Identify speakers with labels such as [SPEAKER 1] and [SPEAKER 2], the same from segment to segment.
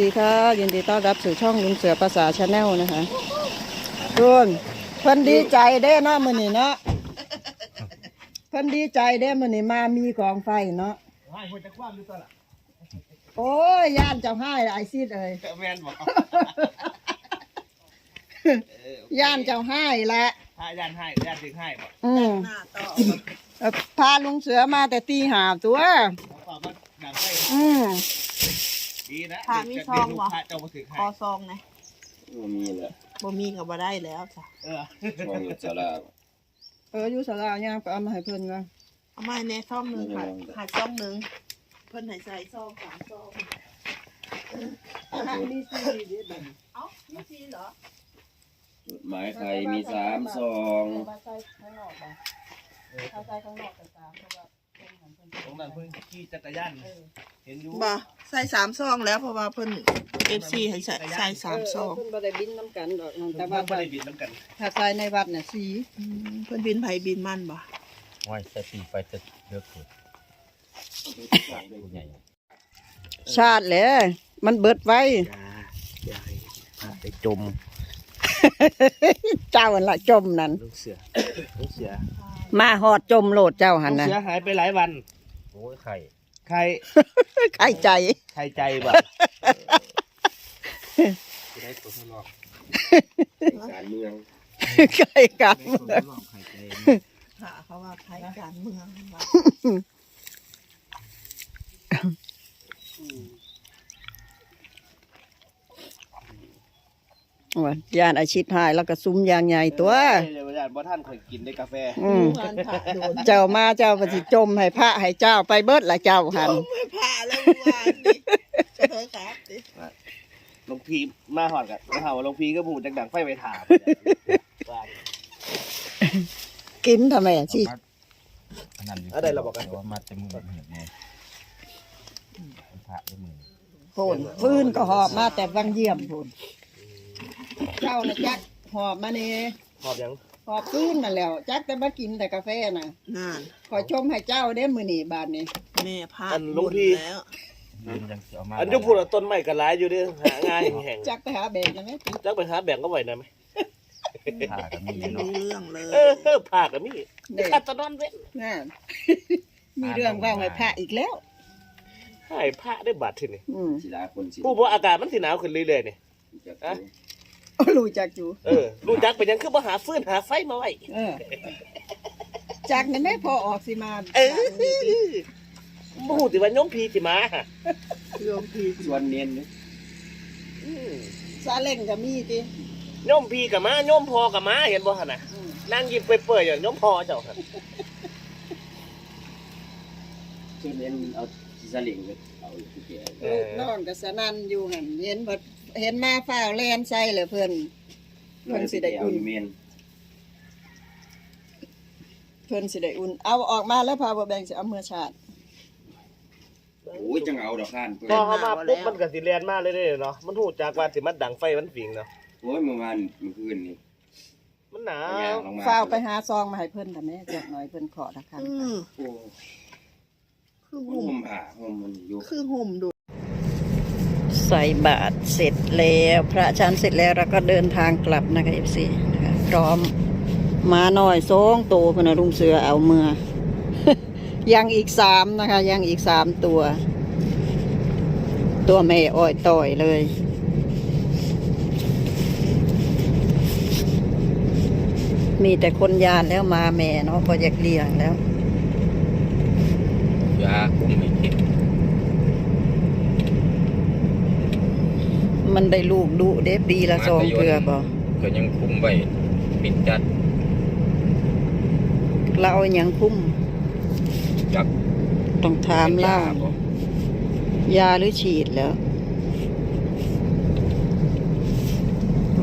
[SPEAKER 1] ดีค่ะยินดีต้อนรับสู่ช่องลุงเสือภาษาชาแนลนะคะทุนเพิ่นดีใจเด้เนาะมื้อนี้เนาะเพิ่นดีใจเด้มื้อนี้มามีกองไฟเนาะ
[SPEAKER 2] ให้คนจะคว้าหรือเปล่าล่ะ
[SPEAKER 1] โอ้ยย่านเจ้าให้ไอซีดเอ้ย
[SPEAKER 2] แมนบอก
[SPEAKER 1] ย่านเจ้าให้แหละ
[SPEAKER 2] ถ้ายันให้ยันถึงให้บอก
[SPEAKER 1] อืม
[SPEAKER 3] หน้าต่อ
[SPEAKER 1] เอ่อพาลุงเสือมาแต่ตีหาตัว
[SPEAKER 2] ขอมา ดังไฟ
[SPEAKER 1] อืม
[SPEAKER 2] ดีนะ
[SPEAKER 3] พามีซองวะ
[SPEAKER 2] พระเจ้ามาถึงให้
[SPEAKER 3] คอซองนะ
[SPEAKER 4] บ่มีแหละ
[SPEAKER 3] บ่มีก็บ่ได้แล้วจ้ะ
[SPEAKER 2] เออ
[SPEAKER 4] ช่วงอยู่สลา
[SPEAKER 1] เอออยู่สลาย่างไปเอามาให้เพิ่นก่อน
[SPEAKER 3] เอามาให้แน่ซองหนึงค่ะหาซองหนึงเพิ่นให้ใส่ซองสามซอง
[SPEAKER 1] มีซีดีเด้บัด
[SPEAKER 3] เอ้ามีสีเหรอ
[SPEAKER 4] จดหมายใครมีสามซอง
[SPEAKER 1] มาใส่ข้างนอกบ่ถ้าใส่ข้างนอกก็สามเพราะว่าเพิ่นหันเพิ่น
[SPEAKER 2] ตรงนั้นเพิ่งขี่จักรยานเห็นอยู่
[SPEAKER 3] บ่ใส่สามซองแล้วเพราะว่าเพิ่น FC ให้ใส่ใส่สามซอง
[SPEAKER 1] เเพิ่นบ่ได้บินน้ำกันดอกน้องแต่
[SPEAKER 2] แต่
[SPEAKER 1] ว่า
[SPEAKER 2] ว่าไม่ได้บิดน้ำกัน
[SPEAKER 1] ถ้าใส่ในวัดน่ะสี
[SPEAKER 3] อืมเพิ่นบินไผบินมันบ่
[SPEAKER 5] ห้อยใส่ปีไฟจะเลือกสุดผู้ใหญ่
[SPEAKER 1] ชาติแหละมันเบิดไว้
[SPEAKER 2] จ้าอย่าให้พาไปจม
[SPEAKER 1] เจ้าหั่นละจมนั่น
[SPEAKER 2] ลูกเสือลูกเสือ
[SPEAKER 1] มาหอดจมโลดเจ้าหัน
[SPEAKER 2] ลูก
[SPEAKER 1] นะ
[SPEAKER 2] เสือหายไปหลายวัน
[SPEAKER 5] โอ้ยไข่
[SPEAKER 2] ใคร
[SPEAKER 1] ไข่ใจ
[SPEAKER 2] ใครใจบ่
[SPEAKER 5] ที่ได้ตัวทดลอง
[SPEAKER 4] การเมือง
[SPEAKER 1] ไข่กัน
[SPEAKER 5] ตัวทดลองไข่ใจ
[SPEAKER 3] ค่ะเขาว่าไผการเมือง ว่า
[SPEAKER 1] ว่าย่านอาชีพหายแล้วก็ซุ้มยางใหญ่ตัว
[SPEAKER 2] เดี๋ยวญาติบ่ท่านเคยกินได้กาแฟ
[SPEAKER 1] อืม
[SPEAKER 3] เงินผ่าโดน
[SPEAKER 1] เจ้ามาเจ้าปฏิจมให้พระให้เจ้าไปเบิดละเจ้าหัน
[SPEAKER 3] ไม่ผ่าแล้วเมื่อวานนี้จะเธอครับดิ
[SPEAKER 2] หลวงพีมาหอดกันมาหาว่าหลวงพีก็พูดดังๆไฟไปถามว่า
[SPEAKER 1] กินทำไมอะสิ
[SPEAKER 5] อันนั้น
[SPEAKER 2] อะไรเราบอกกัน
[SPEAKER 5] ว่ามาเต็มมือแบบเห็นไงพระด้วยมือ
[SPEAKER 1] โผนฟื้นก็หอบมาแต่วังเยี่ยมโผน เจ้าน่ะจักหอบมานี่
[SPEAKER 2] หอบยัง
[SPEAKER 1] หอบฟื้นนั่นแหล้ว จักแต่มากินแต่กาแฟน่ะ
[SPEAKER 3] นั่น
[SPEAKER 1] ขอชมให้เจ้าได้มือนี่บาทนี้
[SPEAKER 3] แม่พา
[SPEAKER 2] อันหลวงพี่
[SPEAKER 3] แล้ว
[SPEAKER 5] ยืนยังเสียวมา
[SPEAKER 2] อันยุพูดว่าต้นไม้กระไรอยู่เด้อหางานแห่ง
[SPEAKER 1] จักไปหาเบรกนะแม่
[SPEAKER 2] ๆจักไปหาแบ่งก็ไหวนะไหม
[SPEAKER 5] ผ่ากันมี
[SPEAKER 3] ไม่
[SPEAKER 5] เนาะ
[SPEAKER 3] รู้เรื่องเลย
[SPEAKER 2] เออผากกับมี่
[SPEAKER 1] เด็ก
[SPEAKER 2] ขัดตะนอนเว้น
[SPEAKER 1] น่ะมีเรื่องว่าให้พระอีกแล้ว
[SPEAKER 2] ให้พระได้บาดทีนี่
[SPEAKER 1] อืม
[SPEAKER 4] ศิลาคนสิ
[SPEAKER 2] ผู้บอกอากาศมันสิหนาวขึ้นเรื่อยๆนี่
[SPEAKER 4] จะ
[SPEAKER 2] อะ
[SPEAKER 1] รู้จักอยู่
[SPEAKER 2] เออรู้จักไปยังคือมาหาฟืนหาไฟมาไว้
[SPEAKER 1] เออจากนั้นแม่พอออกสิมา
[SPEAKER 2] เออมู้ติว่าโยมพีสิมา
[SPEAKER 3] โยมพี่
[SPEAKER 4] ส่วนเน้นนี่
[SPEAKER 2] อืม
[SPEAKER 1] ซาเล้งก็มีติ
[SPEAKER 2] โยมพีกับมาโยมพอกับมาเห็นบ่หั่นน่ะ
[SPEAKER 1] อืม
[SPEAKER 2] นั่งยิ้มเปื่อยๆอยู่โยมพอเจ้าหั่น
[SPEAKER 4] ส่วนเน้นเอาสิสลิงไปเอาอยู่ที่แก่
[SPEAKER 1] ลูกน้องก็สนั่นอยู่หั่นเห็นบ่เห็นมาฟ้าวแลนใส่เลยเพิ่นเพิ่นสิได้อุ่น
[SPEAKER 4] เาเมน
[SPEAKER 1] เพิ่นสิได้อุ่น เอาออกมาแล้วพาบ่แบ่งสิเอาเมื่อชาติ
[SPEAKER 4] โอ้ยจังเอาดอกข้านเพิ่น
[SPEAKER 2] พอเขามาปุ๊บมันก็สิเรียนมาเรื่อยๆเนาะมันฮู้จักว่าสิมันดังไฟมันฝิงเนาะ
[SPEAKER 4] โอ้ยเมื่อวานเมื่อคืนนี่
[SPEAKER 2] มันหนา
[SPEAKER 4] เอาย่าง
[SPEAKER 2] ว
[SPEAKER 4] ลงมา
[SPEAKER 1] ฟ้าวไปหาซองมาให้เพิ่นน่ะแม่จักหน่อยเพิ่นขอละครั้ง
[SPEAKER 3] อือ
[SPEAKER 4] โอ้
[SPEAKER 3] คือ
[SPEAKER 4] ห่
[SPEAKER 3] ห่ม
[SPEAKER 4] มผ้าห่มมันอยู่
[SPEAKER 3] คือห่มดู
[SPEAKER 1] ใส่บาตรเสร็จแล้ว พระชันเสร็จแล้วเราก็เดินทางกลับนะคะ FC นะคะพร้อมมาหน่อยสองตัวเพิ่นนะลุงเสือเอาเมือ ยังอีกสามนะคะ ยังอีกสามตัว ตัวแม่อ้อยต่อยเลย มีแต่คนยานแล้วมาแม่เนาะพออยากเลี้ยงแล้ว
[SPEAKER 5] ยาคุมไม่คิด
[SPEAKER 1] มันได้ลูกดุเด้ปีละสองเทื่อบ่
[SPEAKER 5] ก็ยังคุมไว้ปิดจัด
[SPEAKER 1] เราเอาหยังคุ้ม
[SPEAKER 5] จับ
[SPEAKER 1] ต้องถามล่า
[SPEAKER 5] บ่
[SPEAKER 1] ยาหรือฉีดแล้ว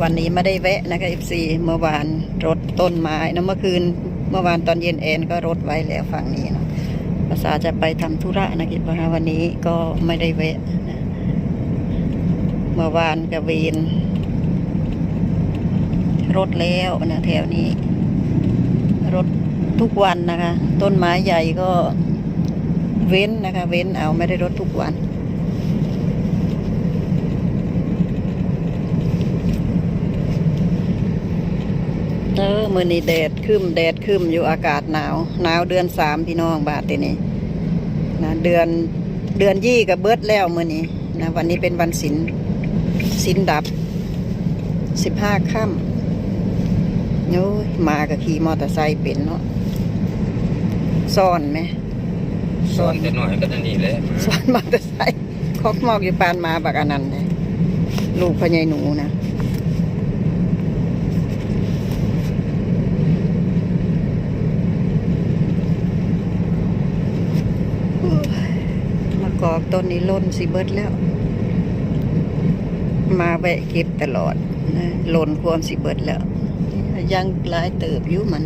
[SPEAKER 1] วันนี้ไม่ได้แวะนะคะ FC เมื่อวานรถต้นไม้นะเมื่อคืน เมื่อวานตอนเย็นแอนก็รถไว้แล้วฝั่งนี้เนาะ ภาษาจะไปทำธุระนะคิดว่าวันนี้ก็ไม่ได้แวะเมื่อวานกับเวนรถแล้วนะแถวนี้ รถทุกวันนะคะ ต้นไม้ใหญ่ก็เว้นนะคะ เว้นเอาไม่ได้รถทุกวัน มือนี้แดดขึ้นแดดขึ้นอยู่อากาศหนาวหนาวเดือนสามพี่น้องบาททีนี้นะเดือนเดือนยี่กับเบิดแล้วมือนี้นะวันนี้เป็นวันศิลศิลดับสิบห้าค่ำโอ้ยมากับขี่มอเตอร์ไซค์เป็นเนาะซ่อนไหม
[SPEAKER 5] สอนแต่น้อยก็นั่นนี่แหละ
[SPEAKER 1] ซ่อนมอเตอร์ไซค์คอกมอกอยู่ปานมาบักอันนั้นเลยลูกพญายหนูนะ มะ กอกต้นนี้ล้นสิเบิดแล้ว มาแวะเก็บตลอดนะล้นความสิเบิดแล้ว ยังหลายเติบอยู่มัน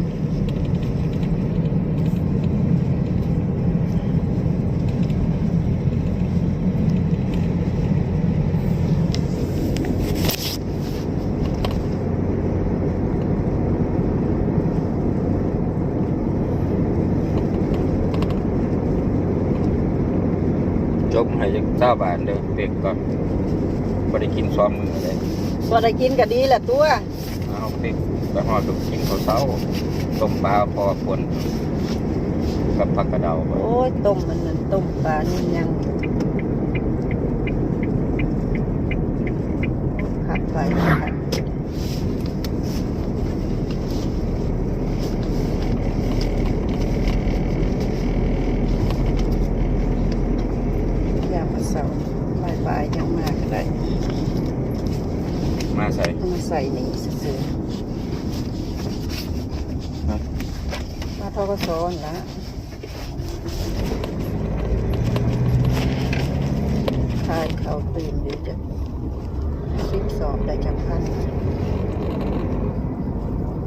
[SPEAKER 5] จบให้จักเจ้าบาทเด้อเป็กก่อนบ่ได้กินซ้อมมือเลย
[SPEAKER 1] ว่าได้กินก็ดีแหละตัว
[SPEAKER 5] เอาเป็กไปหอดลูกกินข้าวเช้าต้มปลาพอปนกับผักกระเดา
[SPEAKER 1] โอ้ยต้มมันนั่นต้มปลานี่ยังขับไปขับยามมาเสาร์บ่ายๆยังมาก็ได้
[SPEAKER 5] มา ใส่
[SPEAKER 1] เอามาใส่นี่ซื้อ
[SPEAKER 5] ครับ
[SPEAKER 1] ๆมาทกศนละทายเขาตื่นอยู่จะสิบสองได้จากพัน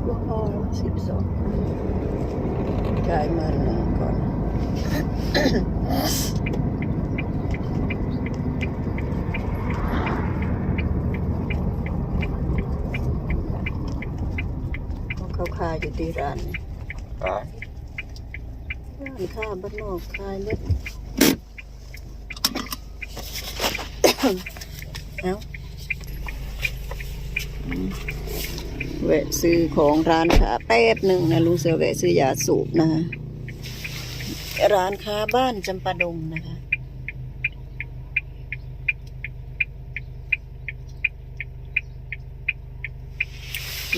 [SPEAKER 1] ว่าพอสิบสองจ่ายเงินหนึ่งก่อน เขาขายอยู่ที่ร้านนี่
[SPEAKER 5] ปลา
[SPEAKER 1] ร้านค้าบ้านนอกขายเล็ดเอาอืมแวะซื้อของร้านค้าแป๊บหนึ่งนะลุงเสือแวะซื้อยาสูบนะคะร้านค้าบ้านจำปาดงนะคะ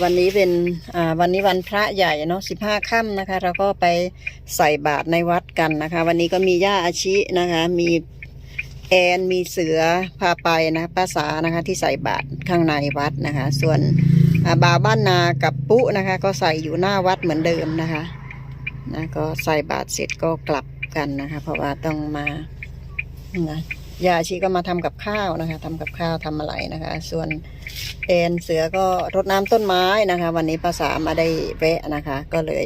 [SPEAKER 1] วันนี้เป็นอ่าวันนี้วันพระใหญ่เนาะสิบห้าค่ำนะคะ เราก็ไปใส่บาตรในวัดกันนะคะ วันนี้ก็มีย่าอาชินะคะ มีแอนมีเสือพาไปนะภาษานะคะที่ใส่บาตรข้างในวัดนะคะ ส่วนอ่าบาวบ้านนากับปุ๊นะคะ ก็ใส่อยู่หน้าวัดเหมือนเดิมนะคะนะก็ใส่บาตรเสร็จก็กลับกันนะคะ เพราะว่าต้องมานะ ยาชิก็มาทำกับข้าวนะคะทำกับข้าวทำอะไรนะคะ ส่วนแอนเสือก็รดน้ำต้นไม้นะคะ วันนี้ภาษามาได้แวะนะคะ ก็เลย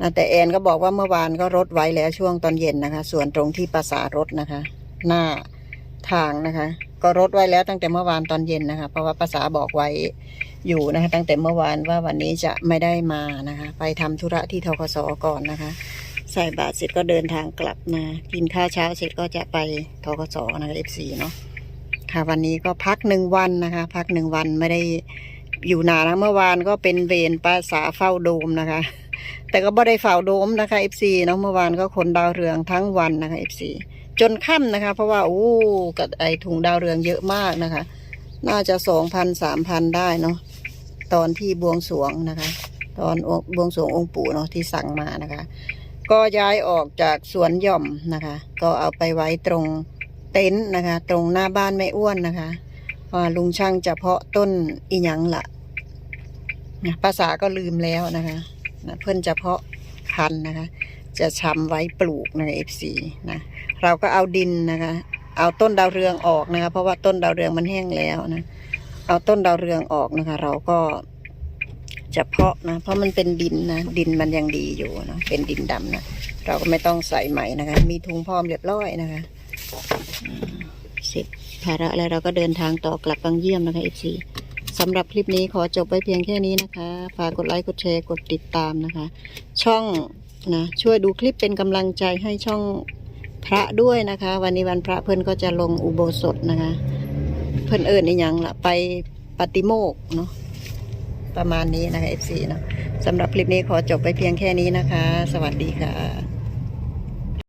[SPEAKER 1] นะแต่แอนก็บอกว่าเมื่อวานก็รดไว้แล้วช่วงตอนเย็นนะคะ ส่วนตรงที่ภาษารถนะคะ หน้าทางนะคะ ก็รดไว้แล้วตั้งแต่เมื่อวานตอนเย็นนะคะ เพราะว่าภาษาบอกไว้อยู่นะคะ ตั้งแต่เมื่อวานว่าวันนี้จะไม่ได้มานะคะ ไปทำธุระที่ทกสก่อนนะคะ ใส่บาตรเสร็จก็เดินทางกลับนะ กินข้าวเช้าเสร็จก็จะไปทกสนะคะเอฟซีเนาะค่ะวันนี้ก็พักหนึ่งวันนะคะ พักหนึ่งวันไม่ได้อยู่นานนะเมื่อวานก็เป็นเวรปาสาเฝ้าโดมนะคะ แต่ก็บ่ได้เฝ้าโดมนะคะ FC เนาะเมื่อวานก็ขนดาวเรืองทั้งวันนะคะ FC จนค่ำนะคะ เพราะว่าโอ้กับไอถุงดาวเรืองเยอะมากนะคะ น่าจะสองพันสามพันได้เนาะตอนที่บวงสวงนะคะ ตอนบวงสวงองค์ปู่เนาะที่สั่งมานะคะ ก็ย้ายออกจากสวนหย่อมนะคะ ก็เอาไปไว้ตรงเต็นท์นะคะ ตรงหน้าบ้านแม่อ้วนนะคะว่าลุงช่างจะเพาะต้นอีหยังละนะภาษาก็ลืมแล้วนะคะนะเพื่อนจะเพาะพันนะคะ จะชำไว้ปลูกในเอฟซีนะเราก็เอาดินนะคะ เอาต้นดาวเรืองออกนะคะ เพราะว่าต้นดาวเรืองมันแห้งแล้วนะ เอาต้นดาวเรืองออกนะคะ เราก็ จะเพาะนะ เพราะมันเป็นดินนะ ดินมันยังดีอยู่นะเป็นดินดำนะ เราก็ไม่ต้องใส่ใหม่นะคะ มีถุงพร้อมเรียบร้อยนะคะเสร็จภาระแล้วเราก็เดินทางต่อกลับบางเยี่ยมนะคะ FC สำหรับคลิปนี้ขอจบไว้เพียงแค่นี้นะคะ ฝากกดไลค์กดแชร์กดติดตามนะคะ ช่องนะช่วยดูคลิปเป็นกำลังใจให้ช่องพระด้วยนะคะ วันนี้วันพระเพื่อนก็จะลงอุโบสถนะคะ เพื่อนเอิญนี่ยังละไปปฏิโมกเนาะ ประมาณนี้นะคะ FC เนาะสำหรับคลิปนี้ขอจบไปเพียงแค่นี้นะคะ สวัสดีค่ะ